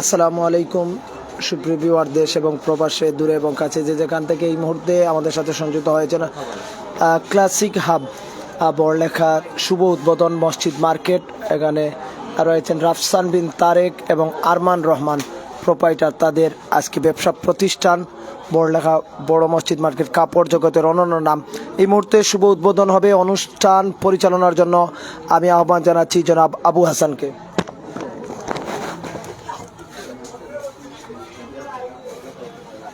আসসালামু আলাইকুম সুপ্রিয় দেশ এবং প্রবাসে দূরে এবং কাছে যে যেখান থেকে এই মুহূর্তে আমাদের সাথে সংযুক্ত হয়েছেন ক্লাসিক হাব আহ, বড়লেখার শুভ উদ্বোধন মসজিদ মার্কেট। এখানে রয়েছেন রাফসান বিন তারেক এবং আরমান রহমান প্রোপাইটার তাদের আজকে ব্যবসা প্রতিষ্ঠান। বড়লেখা বড় মসজিদ মার্কেট কাপড় জগতের অনন্য নাম। এই মুহূর্তে শুভ উদ্বোধন হবে অনুষ্ঠান পরিচালনার জন্য। আমি আহ্বান জানাচ্ছি জনাব আবু হাসানকে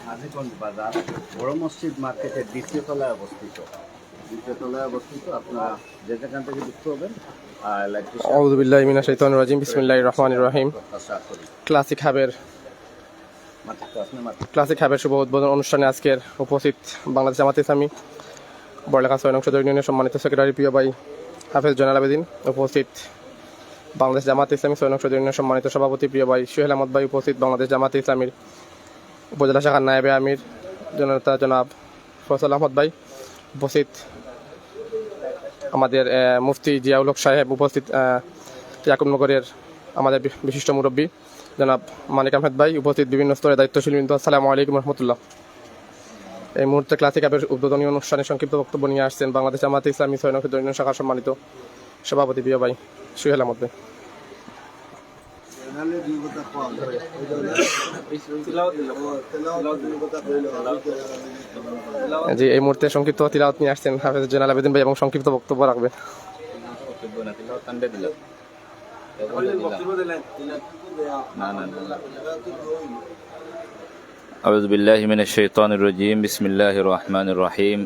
হাজিগঞ্জ বাজার বড় মসজিদ মার্কেটের দ্বিতীয় তলায় অবস্থিত। দ্বিতীয় তলায় অবস্থিত আপনারা যে যেখান থেকে যুক্ত হবেন রাজিম রহিম। ক্লাসিক হাবের মাত্র ক্লাসিক হাবের শুভ উদ্বোধন অনুষ্ঠানে আজকের উপস্থিত বাংলাদেশ জামাত ইসলামী বড়লেখা ছয় নং সদর ইউনিয়নের সম্মানিত সেক্রেটারি প্রিয় ভাই হাফেজ জয়নাল আবেদিন উপস্থিত বাংলাদেশ জামাত ইসলামী ছয় নং সদর সম্মানিত সভাপতি প্রিয় ভাই সোহেল আহমদ ভাই উপস্থিত বাংলাদেশ জামাত ইসলামীর উপজেলা শাখার নায়েবে আমির জনতা জনাব ফসল আহমদ ভাই উপস্থিত। আমাদের মুফতি জিয়াউল হক সাহেব উপস্থিত ইয়াকুবনগরের আমাদের বিশিষ্ট মুরব্বী জনাব মানিক আহমেদ ভাই উপস্থিত, বিভিন্ন স্তরে দায়িত্বশীল বিন্দু। আসসালামু আলাইকুম রহমতুল্লাহ। এই মুহূর্তে ক্লাসিক অ্যাপের উদ্বোধনী অনুষ্ঠানে সংক্ষিপ্ত বক্তব্য নিয়ে আসছেন বাংলাদেশ জামাতে ইসলামী নক্ষত্র ইউনিয়ন শাখার সম্মানিত সভাপতি প্রিয় ভাই সুহেল আহমদ ভাই। জি এই মুহূর্তে সংক্ষিপ্ত তিলাওয়াত নিয়ে আসছেন হাফেজ জেনাল আবেদিন ভাই এবং সংক্ষিপ্ত বক্তব্য রাখবেন না না না أعوذ بالله من الشيطان الرجيم بسم الله الرحمن الرحيم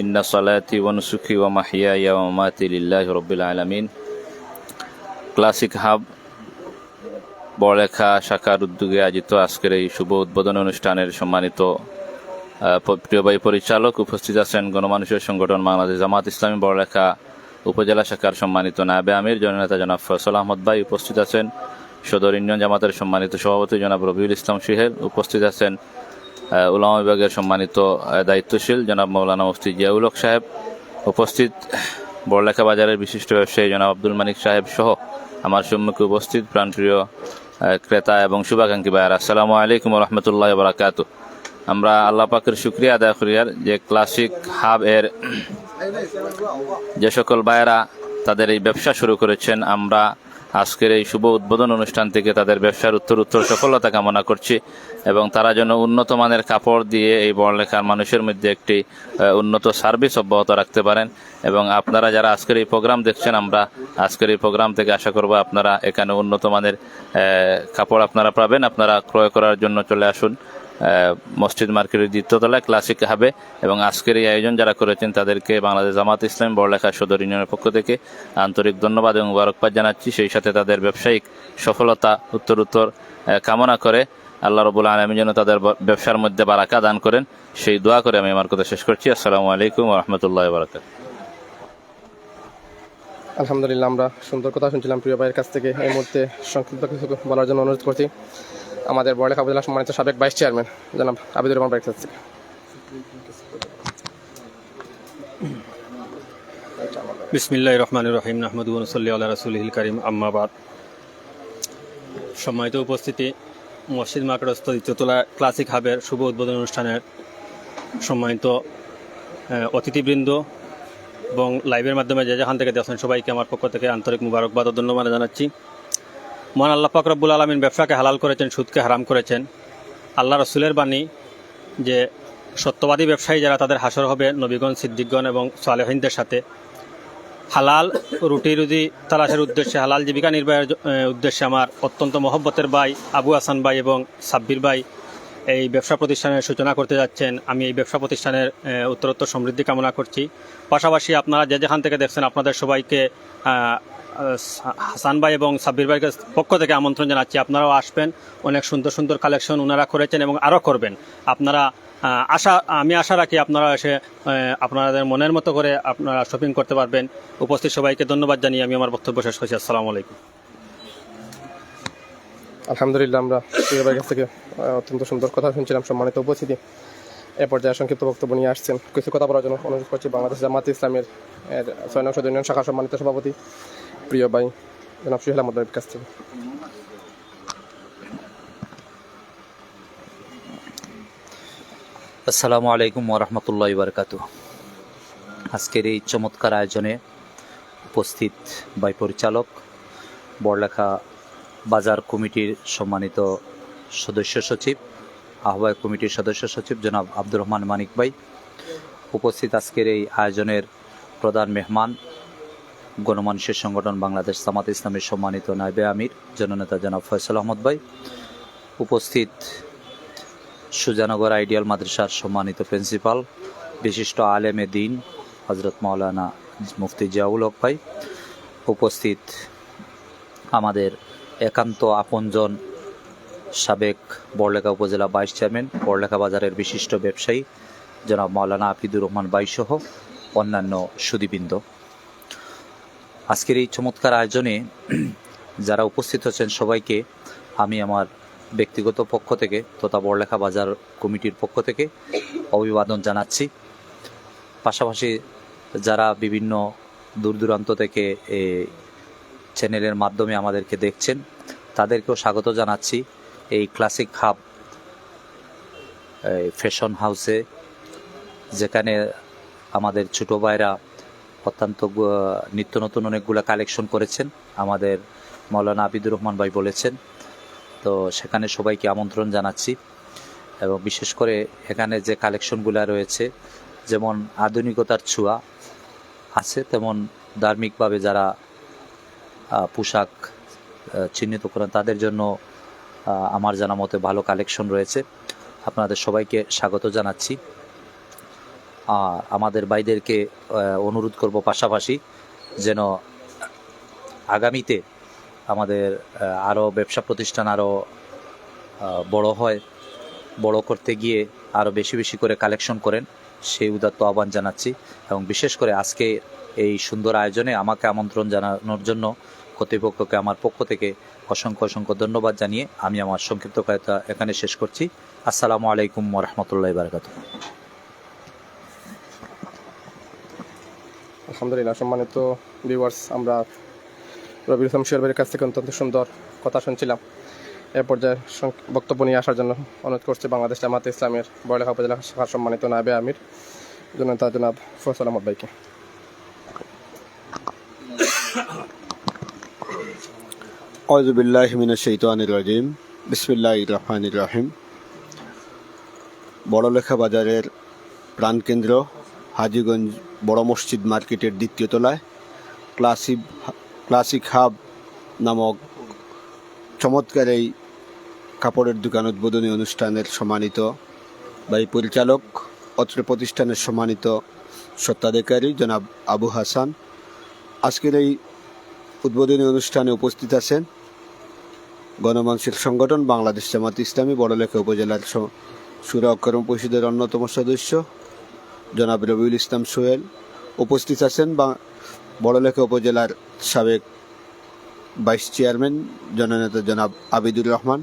إن صلاتي ونسكي ومحياي ومماتي لله رب العالمين ক্লাসিক হাব বড়লেখা শাখার উদ্যোগে আয়োজিত আজকের এই শুভ উদ্বোধন অনুষ্ঠানের সম্মানিত আহ, প- পরিচালক উপস্থিত আছেন গণমানুষের সংগঠন বাংলাদেশ জামাত ইসলামী বড়লেখা উপজেলা শাখার সম্মানিত নাবে আমির জননেতা জনাব ফয়সল আহমদ ভাই উপস্থিত আছেন সদর ইউনিয়ন জামাতের সম্মানিত সভাপতি জনাব রবিউল ইসলাম শিহেল উপস্থিত আছেন উলামা বিভাগের সম্মানিত দায়িত্বশীল জনাব মৌলানা মুফতি জিয়াউল হক সাহেব উপস্থিত বড়লেখা বাজারের বিশিষ্ট ব্যবসায়ী জনাব আব্দুল মানিক সাহেব সহ আমার সম্মুখে উপস্থিত প্রাণপ্রিয় ক্রেতা এবং শুভাকাঙ্ক্ষী ভাইয়ার, আসসালামু আলাইকুম রহমতুল্লাহ বারাকাতু। আমরা আল্লাহ পাকের শুক্রিয়া আদায় করি, আর যে ক্লাসিক হাব এর যে সকল ভাইয়েরা তাদের এই ব্যবসা শুরু করেছেন, আমরা আজকের এই শুভ উদ্বোধন অনুষ্ঠান থেকে তাদের ব্যবসার উত্তর উত্তর সফলতা কামনা করছি এবং তারা যেন উন্নত মানের কাপড় দিয়ে এই বড়লেখার মানুষের মধ্যে একটি উন্নত সার্ভিস অব্যাহত রাখতে পারেন। এবং আপনারা যারা আজকের এই প্রোগ্রাম দেখছেন, আমরা আজকের এই প্রোগ্রাম থেকে আশা করব আপনারা এখানে উন্নত মানের কাপড় আপনারা পাবেন। আপনারা ক্রয় করার জন্য চলে আসুন। মসজিদ মার্কেটের দ্বিতীয়তলায় ক্লাসিক হবে এবং আজকের এই আয়োজন যারা করেছেন তাদেরকে বাংলাদেশ জামাত ইসলাম বড়লেখা সদর ইউনিয়নের পক্ষ থেকে আন্তরিক ধন্যবাদ এবং মুবারকবাদ জানাচ্ছি। সেই সাথে তাদের ব্যবসায়িক সফলতা উত্তর উত্তর কামনা করে আল্লাহ রবুল আলমী যেন তাদের ব্যবসার মধ্যে বারাকা দান করেন। সেই দোয়া করে আমি আমার কথা শেষ করছি। আসসালামু আলাইকুম রহমতুল্লাহ বারাকাত আলহামদুলিল্লাহ, আমরা সুন্দর কথা শুনছিলাম প্রিয় ভাইয়ের কাছ থেকে। এই মুহূর্তে সংক্ষিপ্ত কিছু বলার জন্য অনুরোধ করছি। আমাদের বড়লেখা উপজেলা সম্মানিত সাবেক ভাইস চেয়ারম্যান জনাব আবিদুর রহমান বাইক থেকে বিসমিল্লাহ রহমান রহিম নাহমদ সাল্লি আল্লাহ করিম আম্মাবাদ সম্মানিত উপস্থিতি, মসজিদ মার্কেটস্থ দ্বিতীয়তলা ক্লাসিক হাবের শুভ উদ্বোধন অনুষ্ঠানের সম্মানিত অতিথিবৃন্দ এবং লাইভের মাধ্যমে যে যেখান থেকে দেখছেন সবাইকে আমার পক্ষ থেকে আন্তরিক মুবারকবাদ ও ধন্যবাদ জানাচ্ছি। মহান আল্লাহ পাক রব্বুল আলমিন ব্যবসাকে হালাল করেছেন, সুদকে হারাম করেছেন। আল্লাহ রসুলের বাণী যে সত্যবাদী ব্যবসায়ী যারা তাদের হাসর হবে, নবীগণ, সিদ্দিকগণ এবং সালেহিনদের সাথে। হালাল রুটি রুজি তালাশের উদ্দেশ্যে, হালাল জীবিকা নির্বাহের উদ্দেশ্যে আমার অত্যন্ত মহব্বতের ভাই আবু হাসান ভাই এবং সাব্বির ভাই এই ব্যবসা প্রতিষ্ঠানের সূচনা করতে যাচ্ছেন। আমি এই ব্যবসা প্রতিষ্ঠানের উত্তরোত্তর সমৃদ্ধি কামনা করছি। পাশাপাশি আপনারা যে যেখান থেকে দেখছেন, আপনাদের সবাইকে হাসান ভাই এবং সাব্বির ভাইকে পক্ষ থেকে আমন্ত্রণ জানাচ্ছি। আপনারাও আসবেন। অনেক সুন্দর সুন্দর কালেকশন ওনারা করেছেন এবং আরও করবেন। আপনারা আশা, আমি আশা রাখি আপনারা এসে আপনাদের মনের মতো করে আপনারা শপিং করতে পারবেন। উপস্থিত সবাইকে ধন্যবাদ জানিয়ে আমি আমার বক্তব্য শেষ করছি। আসসালামু আলাইকুম। আলহামদুলিল্লাহ, আমরা প্রিয় ভাইয়ের কাছ থেকে অত্যন্ত সুন্দর কথা শুনছিলাম, সম্মানিত উপস্থিতি। এ পর্যায়ে সংক্ষিপ্ত বক্তব্য নিয়ে আসছেন। কিছু কথা বলার জন্য অনুরোধ করছি, বাংলাদেশ জামাত ইসলামের ছয় নং শাখা সম্মানিত সভাপতি প্রিয় ভাই, জনাব সুহেল ভাইয়ের কাছ থেকে। আসসালামু আলাইকুম ওরহমতুল্লাহ বারকাত আজকের এই চমৎকার আয়োজনে উপস্থিত বাই পরিচালক, বড়লেখা বাজার কমিটির সম্মানিত সদস্য সচিব, আহ্বায়ক কমিটির সদস্য সচিব জনাব আব্দুর রহমান মানিক ভাই। উপস্থিত আজকের এই আয়োজনের প্রধান মেহমান গণমানুষের সংগঠন বাংলাদেশ জামাত ইসলামের সম্মানিত নাইবে আমির, জননেতা জনাব ফয়সাল আহমদ ভাই, উপস্থিত সুজানগর আইডিয়াল মাদ্রাসার সম্মানিত প্রিন্সিপাল, বিশিষ্ট আলেমে দিন হজরত মাওলানা মুফতি জিয়াউল হক ভাই, উপস্থিত আমাদের একান্ত আপনজন সাবেক বড়লেখা উপজেলা ভাইস চেয়ারম্যান, বড়লেখা বাজারের বিশিষ্ট ব্যবসায়ী জনাব মাওলানা আফিদুর রহমান বাইসহ অন্যান্য সুদীবৃন্দ। আজকের এই চমৎকার আয়োজনে যারা উপস্থিত হচ্ছেন সবাইকে আমি আমার ব্যক্তিগত পক্ষ থেকে তথা বড়লেখা বাজার কমিটির পক্ষ থেকে অভিবাদন জানাচ্ছি। পাশাপাশি যারা বিভিন্ন দূর দূরান্ত থেকে চ্যানেলের মাধ্যমে আমাদেরকে দেখছেন, তাদেরকেও স্বাগত জানাচ্ছি। এই ক্লাসিক হাব ফ্যাশন হাউসে, যেখানে আমাদের ছোটো ভাইরা অত্যন্ত নিত্য নতুন অনেকগুলো কালেকশন করেছেন। আমাদের মৌলানা আবিদুর রহমান ভাই বলেছেন। তো সেখানে সবাইকে আমন্ত্রণ জানাচ্ছি। এবং বিশেষ করে এখানে যে কালেকশনগুলো রয়েছে, যেমন আধুনিকতার ছোঁয়া আছে, তেমন ধার্মিকভাবে যারা পোশাক চিহ্নিত করেন, তাদের জন্য আমার জানা মতে ভালো কালেকশন রয়েছে। আপনাদের সবাইকে স্বাগত জানাচ্ছি। আমাদের ভাইদেরকে অনুরোধ করব পাশাপাশি যেন আগামীতে আমাদের আরও ব্যবসা প্রতিষ্ঠান আরও বড় হয়, বড় করতে গিয়ে আরও বেশি বেশি করে কালেকশন করেন, সেই উদাত্ত আহ্বান জানাচ্ছি। এবং বিশেষ করে আজকে এই সুন্দর আয়োজনে আমাকে আমন্ত্রণ জানানোর জন্য কর্তৃপক্ষকে আমার পক্ষ থেকে অসংখ্য অসংখ্য ধন্যবাদ জানিয়ে আমি আমার সংক্ষিপ্ত কথা এখানে শেষ করছি। আসসালামু আলাইকুম রহমতুল্লাহ বারকাত আলহামদুলিল্লাহ, সম্মানিত ভিউয়ার্স আমরা রবির ইসলাম কাছ থেকে অত্যন্ত সুন্দর কথা শুনছিলাম। এ পর্যায়ে বক্তব্য নিয়ে আসার জন্য অনুরোধ করছি বাংলাদেশ জামাত ইসলামের বড়লেখা উপজেলা শাখার সম্মানিত নাবে আমির। জনতা জনাব ফসল আহমদ ভাইকে। বিসমিল্লাহ রহমানির রহিম। বড়লেখা বাজারের প্রাণকেন্দ্র, হাজিগঞ্জ বড় মসজিদ মার্কেটের দ্বিতীয় তলায় ক্লাসিক ক্লাসিক হাব নামক চমৎকার এই কাপড়ের দোকান উদ্বোধনী অনুষ্ঠানের সম্মানিত বা এই পরিচালক অত্র প্রতিষ্ঠানের সম্মানিত সত্ত্বাধিকারী জনাব আবু হাসান। আজকের এই উদ্বোধনী অনুষ্ঠানে উপস্থিত আছেন গণমানুষের সংগঠন বাংলাদেশ জামাত ইসলামী, বড়লেখা উপজেলার স- সুরা পরিষদের অন্যতম সদস্য জনাব রবিউল ইসলাম সোহেল। উপস্থিত আছেন বা বড়লেখা উপজেলার সাবেক ভাইস চেয়ারম্যান, জননেতা জনাব আবিদুর রহমান।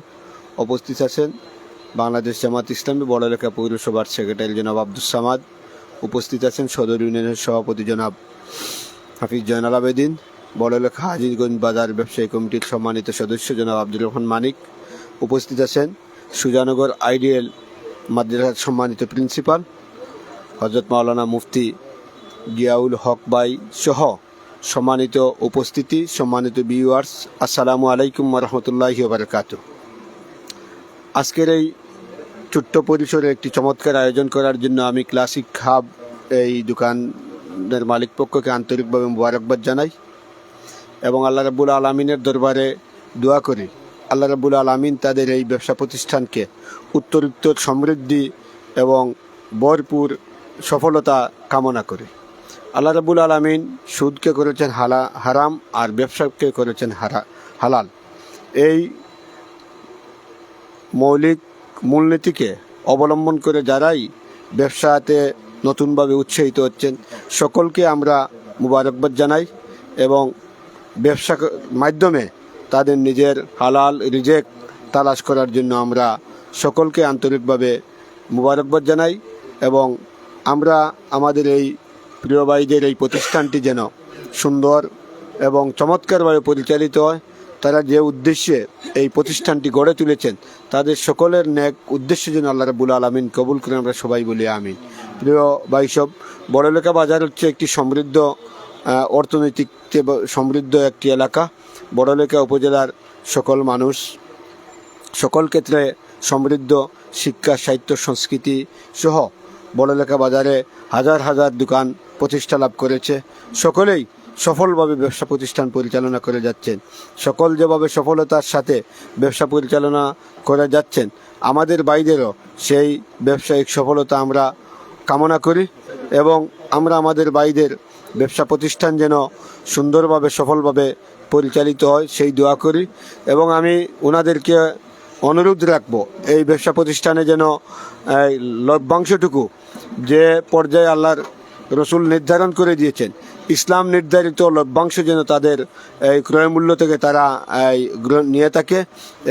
উপস্থিত আছেন বাংলাদেশ জামাত ইসলামী বড়লেখা পৌরসভার সেক্রেটারি জনাব আব্দুল সামাদ। উপস্থিত আছেন সদর ইউনিয়নের সভাপতি জনাব হাফিজ জয়নাল আবেদিন। বড়লেখা হাজিরগঞ্জ বাজার ব্যবসায়ী কমিটির সম্মানিত সদস্য জনাব আব্দুর রহমান মানিক। উপস্থিত আছেন সুজানগর আইডিয়াল মাদ্রাসার সম্মানিত প্রিন্সিপাল। হজরত মাওলানা মুফতি গিয়াউল হক বাই সহ সম্মানিত উপস্থিতি, সম্মানিত ভিউয়ার্স আসসালামু আলাইকুম রহমতুল্লাহি বারকাত আজকের এই ছোট্ট পরিসরে একটি চমৎকার আয়োজন করার জন্য আমি ক্লাসিক খাব এই দোকানের মালিক পক্ষকে আন্তরিকভাবে মুবারকবাদ জানাই এবং আল্লাহ রাবুল আলমিনের দরবারে দোয়া করি। আল্লাহ রাবুল আলমিন তাদের এই ব্যবসা প্রতিষ্ঠানকে উত্তরোত্তর সমৃদ্ধি এবং ভরপুর সফলতা কামনা করি। আল্লাহ রাবুল আলমিন সুদকে করেছেন হালা, হারাম আর ব্যবসাকে করেছেন হারা, হালাল। এই মৌলিক মূলনীতিকে অবলম্বন করে যারাই ব্যবসাতে নতুনভাবে উৎসাহিত হচ্ছেন, সকলকে আমরা মুবারকবাদ জানাই এবং ব্যবসা মাধ্যমে তাদের নিজের হালাল রিজেক তালাশ করার জন্য আমরা সকলকে আন্তরিকভাবে মুবারকবাদ জানাই এবং আমরা আমাদের এই প্রিয় ভাইদের এই প্রতিষ্ঠানটি যেন সুন্দর এবং চমৎকারভাবে পরিচালিত হয়, তারা যে উদ্দেশ্যে এই প্রতিষ্ঠানটি গড়ে তুলেছেন, তাদের সকলের ন্যাক উদ্দেশ্য যেন আল্লাহ রাবুল আলমিন কবুল করে আমরা সবাই বলি আমিন। প্রিয় বাইসব বড়লেখা বাজার হচ্ছে একটি সমৃদ্ধ অর্থনৈতিক সমৃদ্ধ একটি এলাকা। বড়লেখা উপজেলার সকল মানুষ সকল ক্ষেত্রে সমৃদ্ধ শিক্ষা, সাহিত্য, সংস্কৃতি সহ বড়লেখা বাজারে হাজার হাজার দোকান প্রতিষ্ঠা লাভ করেছে। সকলেই সফলভাবে ব্যবসা প্রতিষ্ঠান পরিচালনা করে যাচ্ছেন। সকল যেভাবে সফলতার সাথে ব্যবসা পরিচালনা করে যাচ্ছেন, আমাদের বাইরেরও সেই ব্যবসায়িক সফলতা আমরা কামনা করি এবং আমরা আমাদের বাইদের ব্যবসা প্রতিষ্ঠান যেন সুন্দরভাবে, সফলভাবে পরিচালিত হয় সেই দোয়া করি এবং আমি ওনাদেরকে অনুরোধ রাখব, এই ব্যবসা প্রতিষ্ঠানে যেন লভ্যাংশটুকু যে পর্যায়ে আল্লাহর রসুল নির্ধারণ করে দিয়েছেন, ইসলাম নির্ধারিত লভ্যাংশ যেন তাদের এই ক্রয় মূল্য থেকে তারা নিয়ে থাকে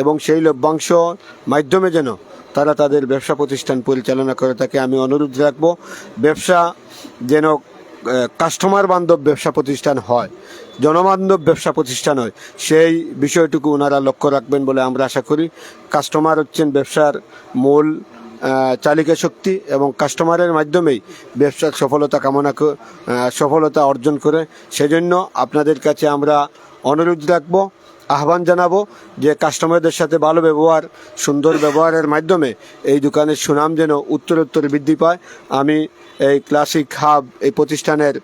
এবং সেই লভ্যাংশ মাধ্যমে যেন তারা তাদের ব্যবসা প্রতিষ্ঠান পরিচালনা করে থাকে। আমি অনুরোধ রাখব, ব্যবসা যেন কাস্টমার বান্ধব ব্যবসা প্রতিষ্ঠান হয়, জনবান্ধব ব্যবসা প্রতিষ্ঠান হয়, সেই বিষয়টুকু ওনারা লক্ষ্য রাখবেন বলে আমরা আশা করি। কাস্টমার হচ্ছেন ব্যবসার মূল চালিকা শক্তি এবং কাস্টমারের মাধ্যমেই ব্যবসার সফলতা কামনা সফলতা অর্জন করে সেজন্য আপনাদের কাছে আমরা অনুরোধ রাখব, আহ্বান জানাব যে কাস্টমারদের সাথে ভালো ব্যবহার, সুন্দর ব্যবহারের মাধ্যমে এই দোকানের সুনাম যেন উত্তরোত্তর বৃদ্ধি পায়। আমি এই ক্লাসিক হাব এই প্রতিষ্ঠানের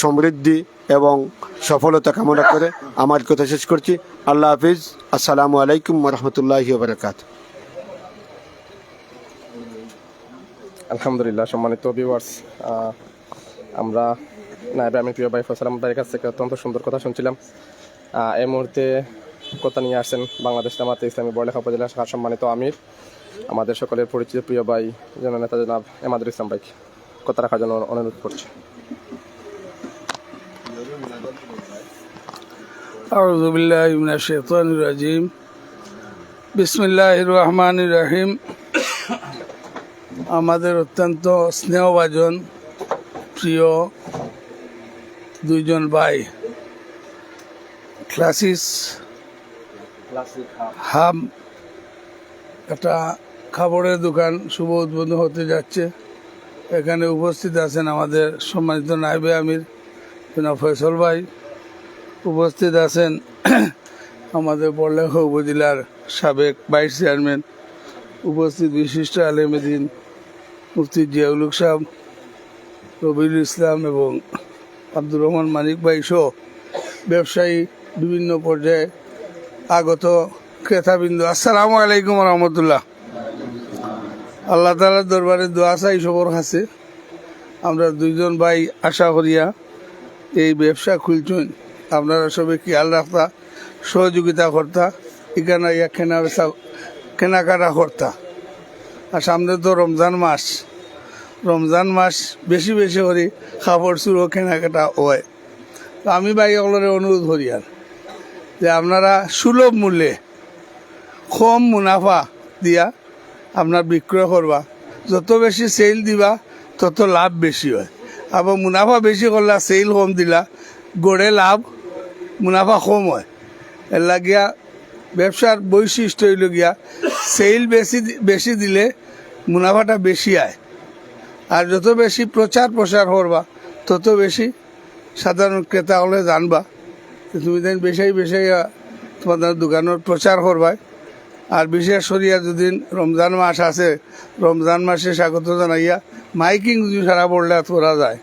সমৃদ্ধি এবং সফলতা কামনা করে আমার কথা শেষ করছি। আল্লাহ হাফিজ। আসসালামু আলাইকুম রহমতুল্লাহি বারকাত আলহামদুলিল্লাহ সম্মানিত ভিউয়ার্স আমরা নাইবে আমি প্রিয় ভাই ফসলাম ভাইয়ের কাছ থেকে অত্যন্ত সুন্দর কথা শুনছিলাম আহ, এই মুহূর্তে কথা নিয়ে আসছেন বাংলাদেশ জামাতে ইসলামী বড়লেখা উপজেলা শাখার সম্মানিত আমির আমাদের সকলের পরিচিত প্রিয় ভাই জননেতা জনাব এমাদুল ইসলাম ভাইকে কথা রাখার জন্য অনুরোধ করছি أعوذ بالله من الشيطان الرجيم بسم الله الرحمن الرحيم আমাদের অত্যন্ত স্নেহভাজন, প্রিয় দুইজন ভাই। ক্লাসিস হাম একটা খাবারের দোকান শুভ উদ্বোধন হতে যাচ্ছে। এখানে উপস্থিত আছেন আমাদের সম্মানিত নাইবে আমির, জনাব ফয়সল ভাই। উপস্থিত আছেন আমাদের বড়লেখা উপজেলার সাবেক ভাইস চেয়ারম্যান, উপস্থিত বিশিষ্ট আলেমেদিন মুফতি জিয়াউলুক সাহেব, রবিউল ইসলাম এবং আব্দুর রহমান মানিক ভাই সহ ব্যবসায়ী বিভিন্ন পর্যায়ে আগত ক্রেতাবিন্দু। আসসালামু আলাইকুম রহমতুল্লাহ। আল্লাহ তালার দরবারে দোয়া চাই, সবর কাছে আমরা দুইজন ভাই আশা করিয়া এই ব্যবসা খুলছেন। আপনারা সবে খেয়াল রাখতা, সহযোগিতা করতা, এখানে ইয়া কেনা বেচা, কেনাকাটা করতা। আর সামনে তো রমজান মাস। রমজান মাস বেশি বেশি করে কাপড় চুরো কেনাকাটা হয়। তো আমি ভাই সকলের অনুরোধ করি আর, যে আপনারা সুলভ মূল্যে কম মুনাফা দিয়া আপনার বিক্রয় করবা। যত বেশি সেল দিবা, তত লাভ বেশি হয়। আবার মুনাফা বেশি করলা সেল কম দিলা, গড়ে লাভ, মুনাফা কম হয়। এর লাগিয়া ব্যবসার বৈশিষ্ট্য হইল গিয়া সেল বেশি বেশি দিলে মুনাফাটা বেশি আয়। আর যত বেশি প্রচার প্রসার করবা তত বেশি সাধারণ ক্রেতা হলে জানবা তুমি দেন বেশাই বেশাই তোমাদের দোকানের প্রচার করবাই আর বিশেষ করিয়া যদি রমজান মাস আছে, রমজান মাসে স্বাগত জানাইয়া মাইকিং যদি সারা পড়লে করা যায়।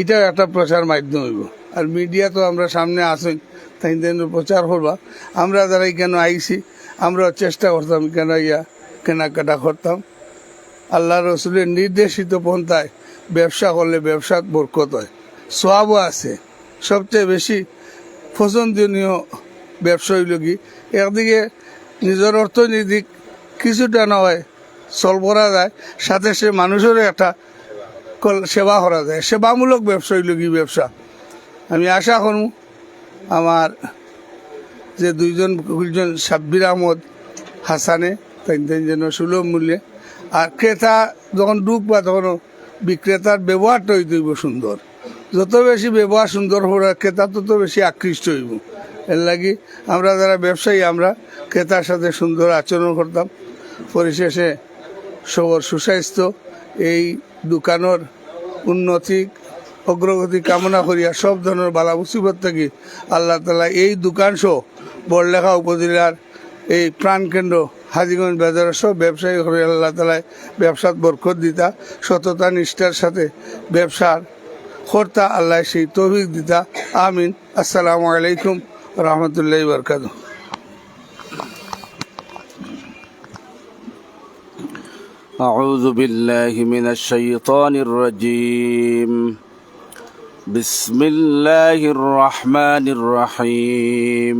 এটাও একটা প্রচার মাধ্যম হইব। আর মিডিয়া তো আমরা সামনে আসেন তাই প্রচার করবা আমরা যারা এখানে আইছি, আমরা চেষ্টা করতাম কেন ইয়া কেনাকাটা করতাম। আল্লাহ রসুলের নির্দেশিত পন্থায় ব্যবসা করলে ব্যবসার বরকত হয়। সোয়াবও আছে। সবচেয়ে বেশি পছন্দনীয় ব্যবসা হইল কি, একদিকে নিজের অর্থনৈতিক কিছুটা নয়, চল করা যায়, সাথে সে মানুষেরও একটা সেবা করা যায়। সেবামূলক ব্যবসা হইল কি ব্যবসা? আমি আশা করব আমার যে দুইজন সাব্বির আহমদ হাসানে তাই যেন সুলভ মূল্যে আর ক্রেতা যখন ঢুকবা তখন বিক্রেতার ব্যবহারটা হইতে হইব সুন্দর। যত বেশি ব্যবহার সুন্দর হওয়ার ক্রেতা তত বেশি আকৃষ্ট হইব। এর লাগি আমরা যারা ব্যবসায়ী, আমরা ক্রেতার সাথে সুন্দর আচরণ করতাম। পরিশেষে সবর সুস্বাস্থ্য, এই দোকানের উন্নতি, অগ্রগতি কামনা করিয়া সব ধরনের বালা মুসিবত থেকে আল্লাহ তালা এই দোকান সহ বড়লেখা উপজেলার এই প্রাণকেন্দ্র হাজিগঞ্জ বাজারের সব ব্যবসায়ী করে আল্লাহ তালায় ব্যবসাত বরকত দিতা সততা নিষ্ঠার সাথে ব্যবসার কর্তা আল্লাহ সেই তৌফিক দিতা আমিন আসসালামু আলাইকুম রহমতুল্লাহ বরকাত أعوذ بالله من الشيطان الرجيم بسم الله الرحمن الرحيم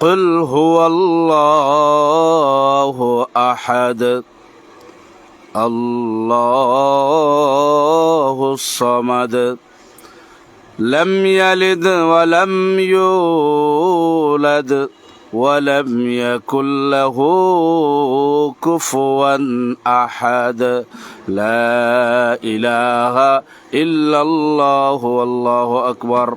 قل هو الله أحد. الله الصمد. لم يلد ولم يولد ولم يكن له كفوا أحد. لا إله إلا الله والله أكبر.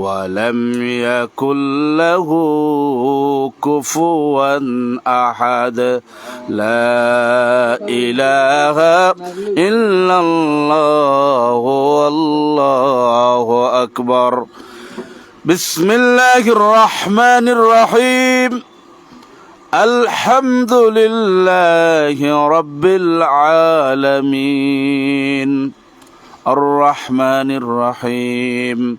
ولم يكن له كفوا أحد. لا إله إلا الله والله أكبر. بسم الله الرحمن الرحيم. الحمد لله رب العالمين. الرحمن الرحيم.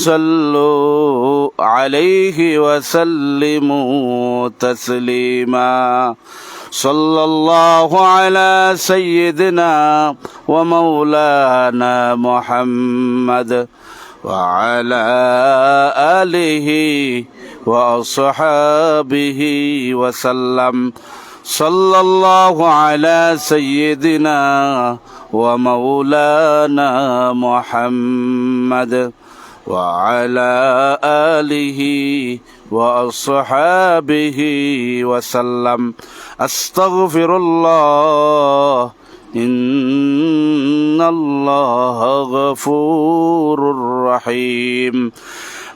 صلوا عليه وسلموا تسليما. صلى الله على سيدنا ومولانا محمد وعلى آله وأصحابه وسلم. صلى الله على سيدنا ومولانا محمد. وعلى آله وأصحابه وسلم. أستغفر الله. إن الله غفور رحيم.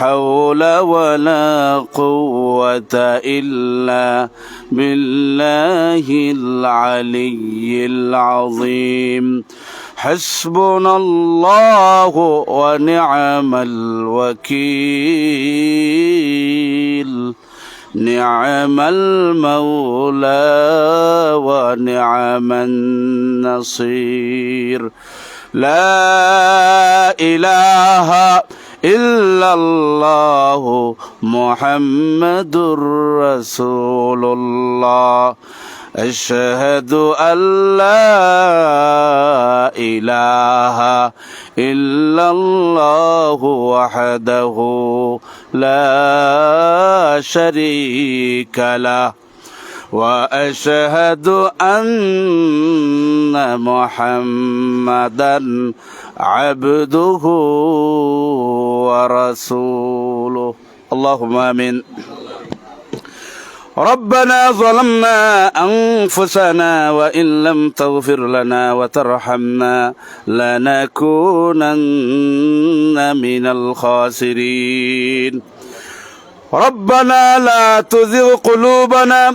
حول ولا قوة إلا بالله العلي العظيم. حسبنا الله ونعم الوكيل. نعم المولى ونعم النصير. لا إله إلا الله محمد رسول الله أشهد أن لا إله إلا الله وحده لا شريك له. وأشهد أن محمدا عبده ورسوله. اللهم آمين. ربنا ظلمنا أنفسنا وإن لم تغفر لنا وترحمنا لنكونن من الخاسرين. ربنا لا تزغ قلوبنا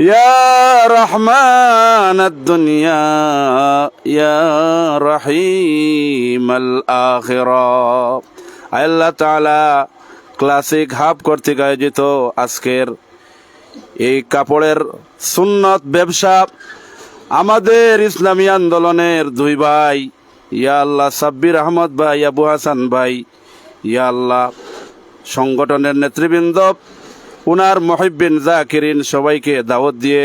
يا رحمن الدنيا يا رحيم الآخرة আল্লাহ তাআলা ক্লাসিক হাব কর্তৃক আয়োজিত আজকের এই কাপড়ের সুন্নত ব্যবসা আমাদের ইসলামী আন্দোলনের দুই ভাই ইয়া আল্লাহ সাব্বির আহমদ ভাই আবু হাসান ভাই ইয়া আল্লাহ সংগঠনের নেতৃবৃন্দ উনার মহিবিন জাকিরিন সবাইকে দাওয়াত দিয়ে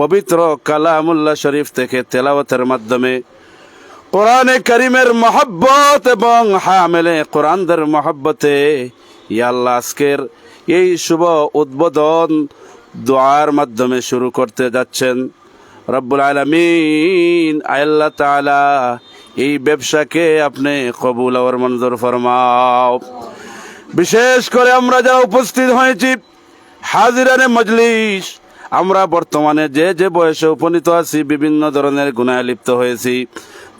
পবিত্র কালামুল্লাহ শরীফ থেকে তেলাওয়াতের মাধ্যমে কোরআনে করিমের মহব্বত এবং হামেলে কোরআনদের মহব্বতে ইয়াল্লা আজকের এই শুভ উদ্বোধন দোয়ার মাধ্যমে শুরু করতে যাচ্ছেন। রব্বুল আলমিন আল্লাহ তাআলা, এই ব্যবসাকে আপনি কবুল আর মঞ্জুর ফরমাও। বিশেষ করে আমরা যারা উপস্থিত হয়েছি হাজিরানে মজলিস। আমরা বর্তমানে যে যে বয়সে উপনীত আছি, বিভিন্ন ধরনের গুণায় লিপ্ত হয়েছি।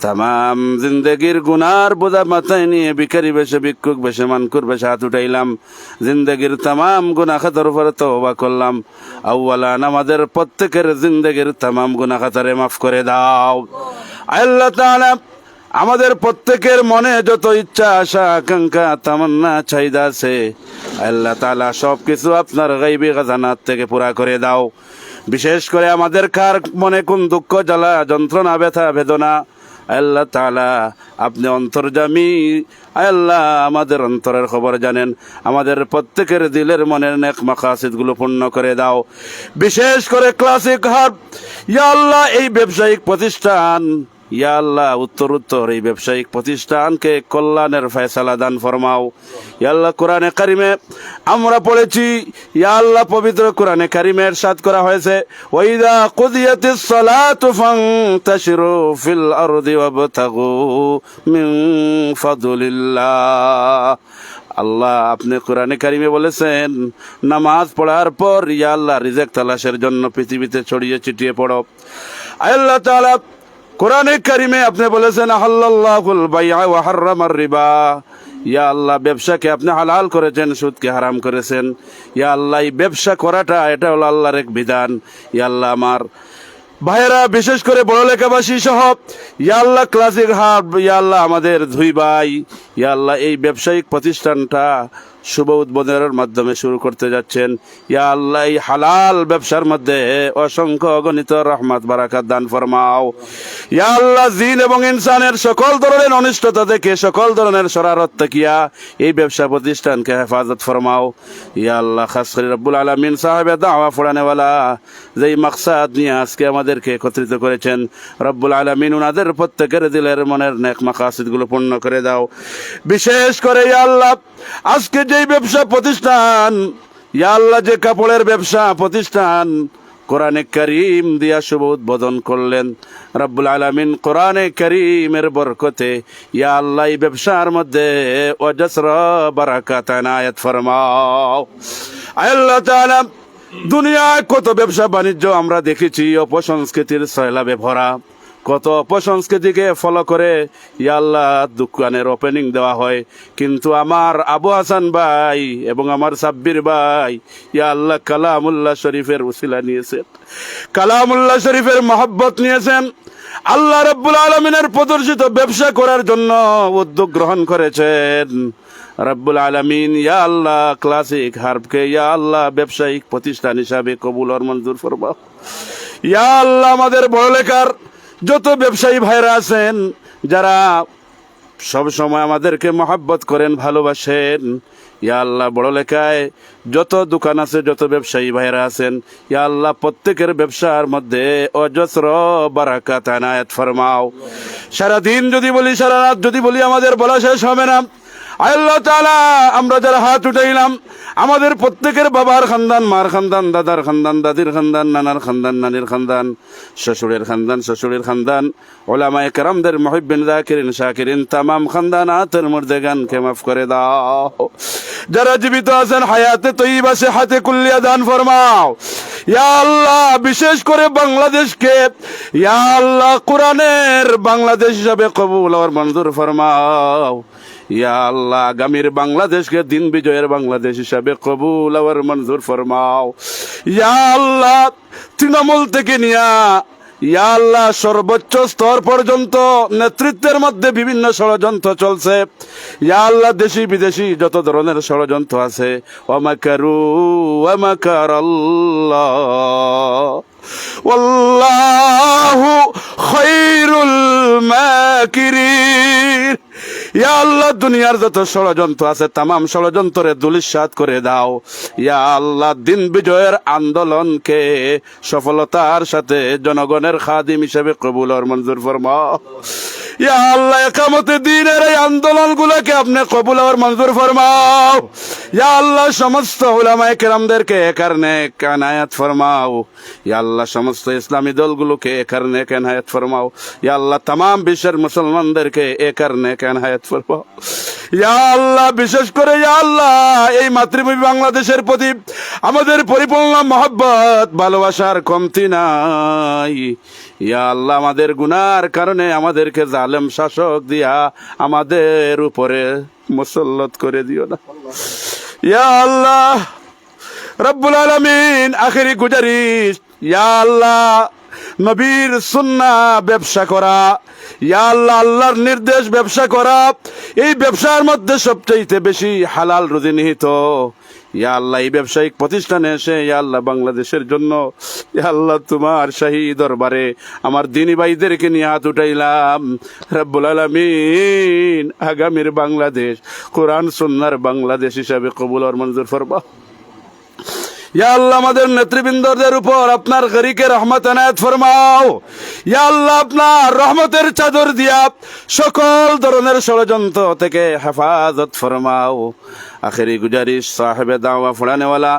তাম জিন্দগির গুনার বোঝা মাথায় নিয়ে বিকারি বেশে, ভিক্ষুক বেশে, মানকুর বেশে হাত উঠাইলাম। জিন্দগির তাম গুনা খাতার উপরে তওবা করলাম। আউ্বালান আমাদের প্রত্যেকের জিন্দগির তাম গুনা খাতারে মাফ করে দাও। আল্লাহ আমাদের প্রত্যেকের মনে যত ইচ্ছা আশা, আকাঙ্ক্ষা, তামান্না, চাহিদা আছে। আল্লাহ তালা সব কিছু আপনার গাইবি খাজানাত থেকে পুরা করে দাও। বিশেষ করে আমাদের কার মনে কোন দুঃখ, জ্বালা, যন্ত্রণা, ব্যথা, বেদনা? আল্লাহ তালা আপনি অন্তর্জামী আল্লাহ আমাদের অন্তরের খবর জানেন। আমাদের প্রত্যেকের দিলের মনের নেক মাকাসিদগুলো পূর্ণ করে দাও। বিশেষ করে ক্লাসিক হাট ইয়া আল্লাহ, এই ব্যবসায়িক প্রতিষ্ঠান ইয়া আল্লাহ উত্তর উত্তর এই ব্যবসায়িক প্রতিষ্ঠানকে কল্যাণের ফয়সালা দান ফরমাও। ইয়া আল্লাহ, কোরআনে কারিমে আমরা পড়েছি, ইয়া আল্লাহ, পবিত্র কোরআনে কারিমের সাদ করা হয়েছে, ওয়াইদা কুদিয়াতিস সালাতু ফান্তাশিরু ফিল আরদি ওয়াবতাগু মিন ফাদলিল্লাহ। আল্লাহ আপনি কোরআনে কারিমে বলেছেন, নামাজ পড়ার পর ইয়া আল্লাহ রিজেক তালাশের জন্য পৃথিবীতে ছড়িয়ে ছিটিয়ে পড়ো। আল্লাহ তাআলা কোরআনে কারিমে আপনি বলেছেন আল্লাহুল বাইআ ওয়া হাররামার রিবা। ইয়া আল্লাহ, ব্যবসাকে আপনি হালাল করেছেন, সুদকে হারাম করেছেন। ইয়া আল্লাহ, এই ব্যবসা করাটা, এটা হলো আল্লাহর এক বিধান। ইয়া আল্লাহ, আমার ভাইয়েরা, বিশেষ করে বড় লেখাবাসী সহ, ইয়া আল্লাহ, ক্লাসিক হাব ইয়া আল্লাহ, আমাদের দুই ভাই। ইয়া আল্লাহ, এই ব্যবসায়িক প্রতিষ্ঠানটা শুভ উদ্বোধনের মাধ্যমে শুরু করতে যাচ্ছেন। ইয়া আল্লাহ হালাল ব্যবসার মধ্যে অসংখ্য অগণিত রহমত, বারাকাত দান ফরমাও। ইয়া আল্লাহ, জিন এবং ইনসানের সকল ধরনের অনিষ্টতা থেকে সকল ধরনের শরারত তাকিয়া এই ব্যবসা প্রতিষ্ঠানকে হেফাজত ফরমাও। ইয়া আল্লাহ, খাস করে রব্বুল আলমিন সাহেবের দাওয়া ফোড়ানেওয়ালা যেই মাকসাদ নিয়ে আজকে আমাদেরকে একত্রিত করেছেন, রব্বুল আলমিন উনাদের প্রত্যেকের দিলের মনের নেক মাকাসিদগুলো পূর্ণ করে দাও। বিশেষ করে ইয়া আল্লাহ, আজকে যেই ব্যবসা প্রতিষ্ঠান, ইয়া আল্লাহ যে কাপড়ের ব্যবসা প্রতিষ্ঠান, কোরআনে করিম দিয়া শুভ উদ্বোধন করলেন। রব্বুল আলমিন কোরআনে করিমের বরকতে ইয়া আল্লাহ ব্যবসার মধ্যে অজস্র বারাকাত আনায়াত ফরমাও। আল্লাহ তাআলা, দুনিয়ায় কত ব্যবসা বাণিজ্য আমরা দেখেছি, অপসংস্কৃতির সয়লাবে ভরা। কত অপসংস্কৃতিকে ফলো করে, ইয়া আল্লাহ, দোকানের ওপেনিং দেওয়া হয়। কিন্তু আমার আবু হাসান ভাই এবং আমার সাব্বির ভাই, ইয়া আল্লাহ, কালামুল্লাহ শরীফের উসিলা নিয়েছেন। কালামুল্লাহ শরীফের মহব্বত নিয়েছেন। আল্লাহ রব্বুল আলমিনের প্রদর্শিত ব্যবসা করার জন্য উদ্যোগ গ্রহণ করেছেন। রব্বুল আলমিন, ইয়া আল্লাহ ক্লাসিক হার্বকে ইয়া আল্লাহ ব্যবসায়িক প্রতিষ্ঠান হিসাবে কবুল আর মঞ্জুর ফরমাও। ইয়া আল্লাহ আমাদের বড় লেখার যত ব্যবসায়ী ভাইরা আছেন, যারা সব সময় আমাদেরকে মহাব্বত করেন, ভালোবাসেন, ইয়া আল্লাহ বড় লেখায়, যত দোকান আছে, যত ব্যবসায়ী ভাইরা আছেন, ইয়া আল্লাহ প্রত্যেকের ব্যবসার মধ্যে অজস্র বারাকাত, আনায়াত ফরমাও। সারাদিন যদি বলি সারা রাত যদি বলি, আমাদের বলা শেষ হবে না। আল্লাহ তাআলা, আমরা যারা হাত উঠাইলাম, আমাদের প্রত্যেকের বাবার খানদান, মার খানদান, দাদার খানদান, দাদির খানদান, নানার খানদান, নানির খানদান, শ্বশুরের খানদান শ্বশুরের খানদান, ওলামায়ে কেরামদের মহিবিন জাকিরিন শাকিরিন, তামাম খানদানাতের মুর্দেগানকে মাফ করে দাও। যারা জীবিত আছেন, হায়াতে তৈবা সে হাতে কুল্লিয়া দান ফরমাও। ইয়া আল্লাহ, বিশেষ করে বাংলাদেশকে, ইয়া আল্লাহ, কোরআনের বাংলাদেশ হিসাবে কবুল আর মঞ্জুর ফরমাও। ইয়া আল্লাহ, আগামীর বাংলাদেশকে দিন বিজয়ের বাংলাদেশ হিসাবে কবুল আর মঞ্জুর ফরমাও। ইয়া আল্লাহ, তৃণমূল থেকে নিয়া, ইয়া আল্লাহ, সর্বোচ্চ স্তর পর্যন্ত নেতৃত্বের মধ্যে বিভিন্ন ষড়যন্ত্র চলছে। ইয়া আল্লাহ, দেশি বিদেশি যত ধরনের ষড়যন্ত্র আছে। ওমাকারু ওমাকার আল্লাহ খায়রুল মাকিরিন। ইয়া আল্লাহ, দুনিয়ার যত ষড়যন্ত্র আছে, তামাম ষড়যন্ত্রে দুলিশাত করে দাও। ইয়া আল্লাহ, দিন বিজয়ের আন্দোলনকে সফলতার সাথে জনগণের খাদিম হিসেবে কবুল মঞ্জুর ফরমাও। ইয়া আল্লাহ একামতে দিনের এই আন্দোলন গুলোকে আপনি কবুল আর মঞ্জুর ফরমাও। ইয়া আল্লাহ, সমস্ত উলামায়ে কেরামদেরকে কারণে কানায়াত ফরমাও। ইয়া আল্লাহ, সমস্ত ইসলামী দলগুলোকে এ কারণে কানায়াত ফরমাও। ইয়া আল্লাহ, তামাম বিশ্বের মুসলমানদেরকে এ কারণে কানায়াত ফরমাও। ইয়া আল্লাহ, বিশেষ করে ইয়া আল্লাহ, এই মাতৃভূমি বাংলাদেশের প্রতি আমাদের পরিপূর্ণ মহব্বত, ভালোবাসার কমতি নাই। ইয়া আল্লাহ, আমাদের গুনার কারণে আমাদেরকে জালেম শাসক দিয়া আমাদের উপরে মুসল্লত করে দিও না। ইয়া আল্লাহ, রব্বুল আলমিন, আখেরি গুজারিশ। ইয়া আল্লাহ, নবীর সুন্না ব্যবসা করা। ইয়া আল্লাহ, আল্লাহর নির্দেশ ব্যবসা করা। এই ব্যবসার মধ্যে সবচাইতে বেশি হালাল রুজি নিহিত। ইয়া আল্লাহ, এই ব্যবসায়িক প্রতিষ্ঠানে এসে, ইয়া আল্লাহ, বাংলাদেশের জন্য, ইয়া আল্লাহ, তোমার শাহী দরবারে আমার দিনী ভাইদেরকে নিয়ে হাত উঠাইলাম। রব্বুল আলমিন, আগামীর বাংলাদেশ, কোরআন, সুন্নার বাংলাদেশ হিসাবে কবুল আর মঞ্জুর ফরবা ইয়া আল্লাহ আমাদের নেতৃবৃন্দদের উপর আপনার গরিকে রহমত এনায়ত ফরমাও। ইয়া আল্লাহ আপনার রহমতের চাদর দিয়া সকল ধরনের ষড়যন্ত্র থেকে হেফাজত ফরমাও। আখেরি গুজারিশ, সাহেবে দাওয়া ফুড়ানেওয়ালা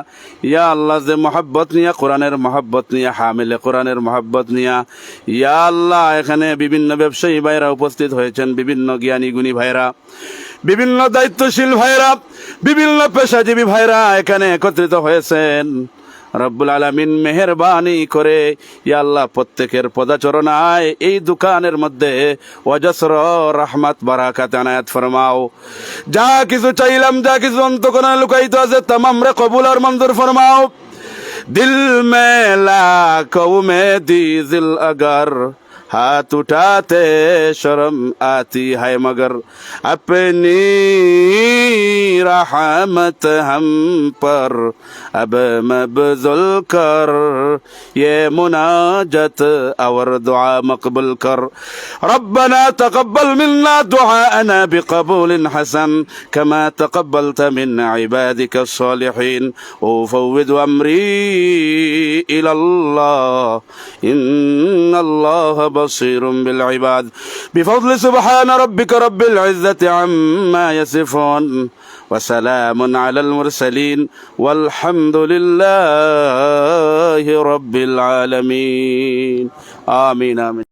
ইয়া আল্লাহ যে মোহাব্বত নিয়া, কোরআনের মোহাব্বত নিয়া, হামিলে কোরআনের মোহাব্বত নিয়া, ইয়া আল্লাহ এখানে বিভিন্ন ব্যবসায়ী ভাইরা উপস্থিত হয়েছেন, বিভিন্ন জ্ঞানী গুণী ভাইরা বিভিন্ন দায়িত্বশীল ভাইরা বিভিন্ন পেশাজীবী ভাইরা এখানে একত্রিত হয়েছেন। রব্বুল আলমিন মেহরবানি করে ইয়াল্লাহ প্রত্যেকের পদাচরণায় এই দোকানের মধ্যে অজস্র রহমত বারাকাত আনায়াত ফরমাও। যা কিছু চাইলাম, যা কিছু অন্তকোনায় লুকাইত আছে তাম রে কবুল আর মন্দুর ফরমাও। দিল মেলা কৌমে দিল আগর हाथ उठाते शर्म आती है मगर अपनी रहमत हम पर अब मबजुल कर ये मुनाजत और दुआ मकबूल कर ربنا تقبل منا دعاءنا بقبول حسن كما تقبلت من عبادك الصالحين وفوض أمري إلى الله إن الله بصير بالعباد. بفضل سبحان ربك رب العزة عما يصفون وسلام على المرسلين والحمد لله رب العالمين. آمين آمين.